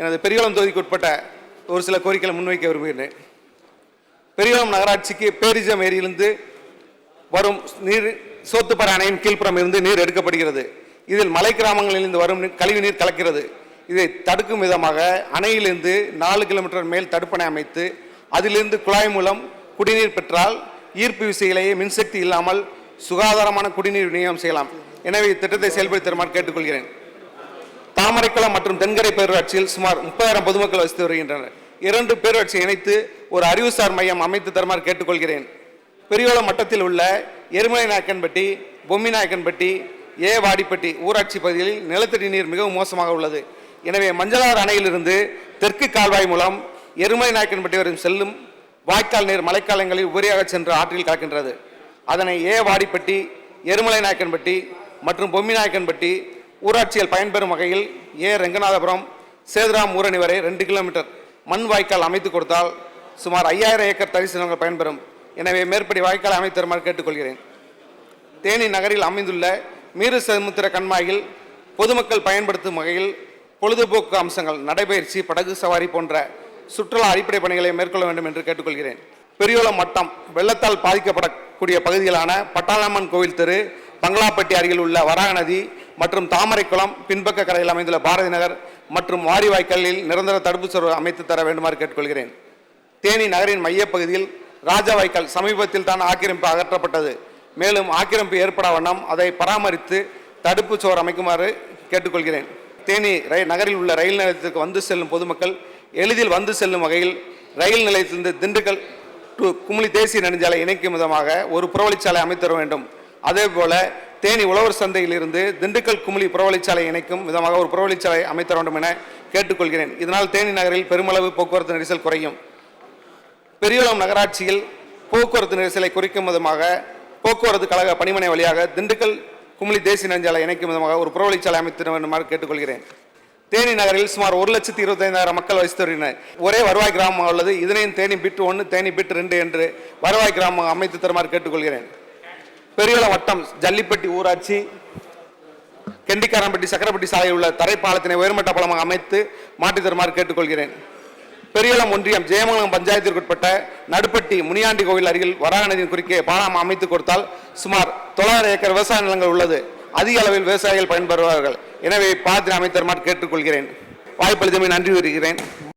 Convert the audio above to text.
எனது பெரியகுளம் தொகுதிக்கு உட்பட்ட ஒரு சில கோரிக்கைகளை முன்வைக்க விரும்புகிறேன் பெரியகுளம் நகராட்சிக்கு பேரிஜம் ஏரியிலிருந்து வரும் நீர் சோத்துப்பற அணையின் கீழ்ப்புறம் இருந்து நீர் எடுக்கப்படுகிறது. இதில் மலை கிராமங்களிலிருந்து வரும் கழிவு நீர் கலக்கிறது. இதை தடுக்கும் விதமாக அணையிலிருந்து நாலு கிலோமீட்டர் மேல் தடுப்பணை அமைத்து அதிலிருந்து குழாய் மூலம் குடிநீர் பெற்றால் ஈர்ப்பு விசையிலேயே மின்சக்தி இல்லாமல் சுகாதாரமான குடிநீர் விநியோகம் செய்யலாம். எனவே இத்திட்டத்தை செயல்படுத்தி தருமாறு கேட்டுக்கொள்கிறேன். தாமரைக்குளம் மற்றும் தென்கரை பேரூராட்சியில் சுமார் முப்பதாயிரம் பொதுமக்கள் வசித்து வருகின்றனர். இரண்டு பேரூராட்சியை இணைத்து ஒரு அறிவுசார் மையம் அமைத்து தருமாறு கேட்டுக்கொள்கிறேன். பெரியோள மட்டத்தில் உள்ள எருமலை நாயக்கன்பட்டி பொம்மி நாயக்கன்பட்டி ஏ. வாடிப்பட்டி ஊராட்சி பகுதிகளில் நிலத்தடி நீர் மிகவும் மோசமாக உள்ளது. எனவே மஞ்சளாறு அணையிலிருந்து தெற்கு கால்வாய் மூலம் எருமலை நாயக்கன்பட்டி வரும் செல்லும் வாய்க்கால் நீர் மழைக்காலங்களில் உபரியாக சென்று ஆற்றில் கலக்கின்றது. அதனை ஏ. வாடிப்பட்டி எருமலை நாயக்கன்பட்டி மற்றும் பொம்மி நாயக்கன்பட்டி ஊராட்சியில் பயன்பெறும் வகையில் ஏ. ரெங்கநாதபுரம் சேதுராம் ஊரணி வரை ரெண்டு கிலோமீட்டர் மண் வாய்க்கால் அமைத்து கொடுத்தால் சுமார் ஐயாயிரம் ஏக்கர் தரிசனங்கள் பயன்பெறும். எனவே மேற்படி வாய்க்கால் அமைத்து தருமாறு கேட்டுக்கொள்கிறேன். தேனி நகரில் அமைந்துள்ள மீறு சமுத்திர கண்மாயில் பொதுமக்கள் பயன்படுத்தும் வகையில் பொழுதுபோக்கு அம்சங்கள் நடைபயிற்சி படகு சவாரி போன்ற சுற்றுலா அடிப்படை பணிகளை மேற்கொள்ள வேண்டும் என்று கேட்டுக்கொள்கிறேன். பெரியோளம் மட்டம் வெள்ளத்தால் பாதிக்கப்படக்கூடிய பகுதிகளான பட்டாளம்மன் கோவில் தெரு பங்களாப்பட்டி அருகில் உள்ள வராக நதி மற்றும் தாமரைக்குளம் பின்பக்க கரையில் அமைந்துள்ள பாரதி நகர் மற்றும் வாரிவாய்க்கல்லில் நிரந்தர தடுப்பு சுவர் அமைத்து தர வேண்டுமாறு கேட்டுக்கொள்கிறேன். தேனி நகரின் மையப்பகுதியில் ராஜா வாய்க்கால் சமீபத்தில் தான் ஆக்கிரமிப்பு அகற்றப்பட்டது. மேலும் ஆக்கிரமிப்பு ஏற்பட வண்ணம் அதை பராமரித்து தடுப்பு சுவர் அமைக்குமாறு கேட்டுக்கொள்கிறேன். தேனி ரயில் நகரில் உள்ள ரயில் நிலையத்திற்கு வந்து செல்லும் பொதுமக்கள் எளிதில் வந்து செல்லும் வகையில் ரயில் நிலையத்திலிருந்து திண்டுக்கல் டு குமுளி தேசிய நெடுஞ்சாலை இணைக்கும் விதமாக ஒரு புறவழிச்சாலை அமைத்தர வேண்டும். அதேபோல தேனி உழவர் சந்தையில் இருந்து திண்டுக்கல் குமிழி புறவழிச்சாலை இணைக்கும் விதமாக ஒரு புறவழிச்சாலை அமைத்தர வேண்டும் என கேட்டுக்கொள்கிறேன். இதனால் தேனி நகரில் பெருமளவு போக்குவரத்து நெரிசல் குறையும். பெரியகுளம் நகராட்சியில் போக்குவரத்து நெரிசலை குறைக்கும் விதமாக போக்குவரத்து கழக பணிமனை வழியாக திண்டுக்கல் குமிழி தேசிய நெஞ்சாலை இணைக்கும் விதமாக ஒரு புறவழிச்சாலை அமைத்திட வேண்டுமாறு கேட்டுக்கொள்கிறேன். தேனி நகரில் சுமார் ஒரு லட்சத்தி இருபத்தைந்தாயிரம் மக்கள் வசித்து வருகின்றனர் ஒரே வருவாய் கிராமம் உள்ளது இதனையும் தேனி பிட்டு ஒன்று தேனி பிட்டு ரெண்டு என்று வருவாய் கிராமம் அமைத்து தருமாறு கேட்டுக்கொள்கிறேன். பெரியல வட்டம் ஜல்லிப்பட்டி ஊராட்சி கெண்டிக்காரம்பட்டி சக்கரப்பட்டி சாலையில் உள்ள தரைப்பாலத்தினை உயர்மட்ட பாலமாக அமைத்து மாற்றி தருமாறு கேட்டுக்கொள்கிறேன். பெரியளம் ஒன்றியம் ஜெயமங்கலம் பஞ்சாயத்திற்குட்பட்ட நடுப்பட்டி முனியாண்டி கோவில் அருகில் வராக நதியின் குறுக்கே பாலம் அமைத்து கொடுத்தால் சுமார் தொள்ளாயிரம் ஏக்கர் விவசாய நிலங்கள் உள்ளது. அதிக அளவில் விவசாயிகள் பயன்பெறுவார்கள். எனவே பாலத்தினை அமைத்தருமாறு கேட்டுக்கொள்கிறேன். வாய்ப்பளித்தமை நன்றி வருகிறேன்